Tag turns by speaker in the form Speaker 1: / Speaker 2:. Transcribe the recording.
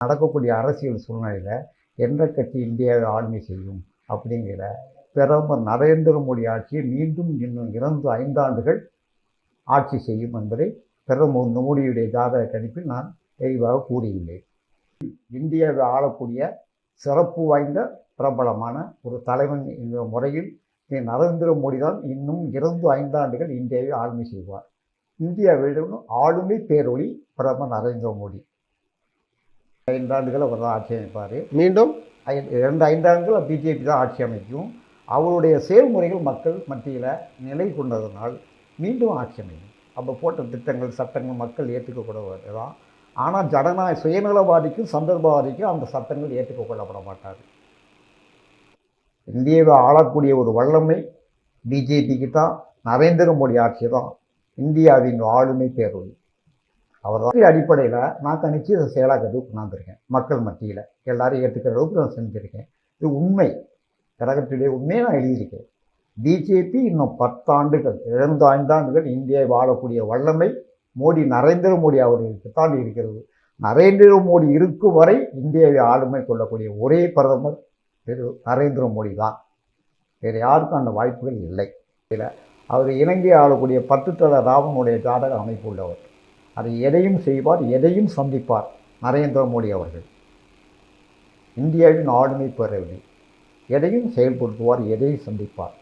Speaker 1: நடக்கக்கூடிய அரசியல் சூழ்நிலையில் எந்த கட்சி இந்தியாவை ஆளுமை செய்யும் அப்படிங்கிற பிரதமர் நரேந்திர மோடி ஆட்சியை மீண்டும் இன்னும் இரண்டு ஐந்தாண்டுகள் ஆட்சி செய்யும் என்பதை பிரதமர் மோடியுடைய ஜாதக கணிப்பில் நான் தெளிவாக கூறியுள்ளேன். இந்தியாவை ஆளக்கூடிய சிறப்பு வாய்ந்த பிரபலமான ஒரு தலைவன் என்ற முறையில் நரேந்திர மோடி தான் இன்னும் இரண்டு ஐந்தாண்டுகள் இந்தியாவை ஆளுமை செய்வார். இந்தியாவிடம் ஆளுமை பேரொழி பிரதமர் நரேந்திர மோடி. ஐந்தாண்டுகள் அவர் தான் ஆட்சி அமைப்பார்.
Speaker 2: மீண்டும்?
Speaker 1: இரண்டு ஐந்தாண்டுகள் பிஜேபி தான் ஆட்சி அமைக்கும். அவருடைய செயல்முறைகள் மக்கள் மத்தியில் நிலை கொண்டதனால் மீண்டும் ஆட்சி அமைக்கும் அப்போ போட்ட திட்டங்கள் சட்டங்கள் மக்கள் ஏற்றுக்கக்கூடாது தான் ஆனால் ஜனநாயக சுயநலவாதிக்கும் சந்தர்ப்பவாதிக்கும் அந்த சட்டங்கள் ஏற்றுக்கொள்ளப்பட மாட்டாது. இந்தியாவை ஆளக்கூடிய ஒரு வல்லமை பிஜேபிக்கு தான் நரேந்திர மோடி ஆட்சி தான் இந்தியாவின் ஆளுமை பேரொழி. அவர் தான் அடிப்படையில் நான் கணிச்சு இதை நான் கொண்டாந்துருக்கேன் மக்கள் மத்தியில். எல்லாரும் ஏற்றுக்கிற அளவுக்கு நான் செஞ்சுருக்கேன். இது உண்மை. கடகத்திலே உண்மையை நான் எழுதியிருக்கேன். பிஜேபி இன்னும் பத்தாண்டுகள் இரண்டு ஐந்தாண்டுகள் இந்தியாவை வாழக்கூடிய வல்லமை மோடி நரேந்திர மோடி அவர்களுக்கு தான் இருக்கிறது. நரேந்திர மோடி இருக்கும் வரை இந்தியாவை ஆளுமை கொள்ளக்கூடிய ஒரே பிரதமர் திரு நரேந்திர மோடி தான். வேறு யாருக்கும் அந்த வாய்ப்புகள் இல்லை. இதில் அவர் இலங்கை ஆளக்கூடிய பத்து தல ராவனுடைய ஜாதக அமைப்பு உள்ளவர். அதை எதையும் செய்வார் எதையும் சந்திப்பார். நரேந்திர மோடி அவர்கள். இந்தியாவின் ஆளுமை பெறவில்லை. எதையும் செயல்படுத்துவார் எதையும் சந்திப்பார்.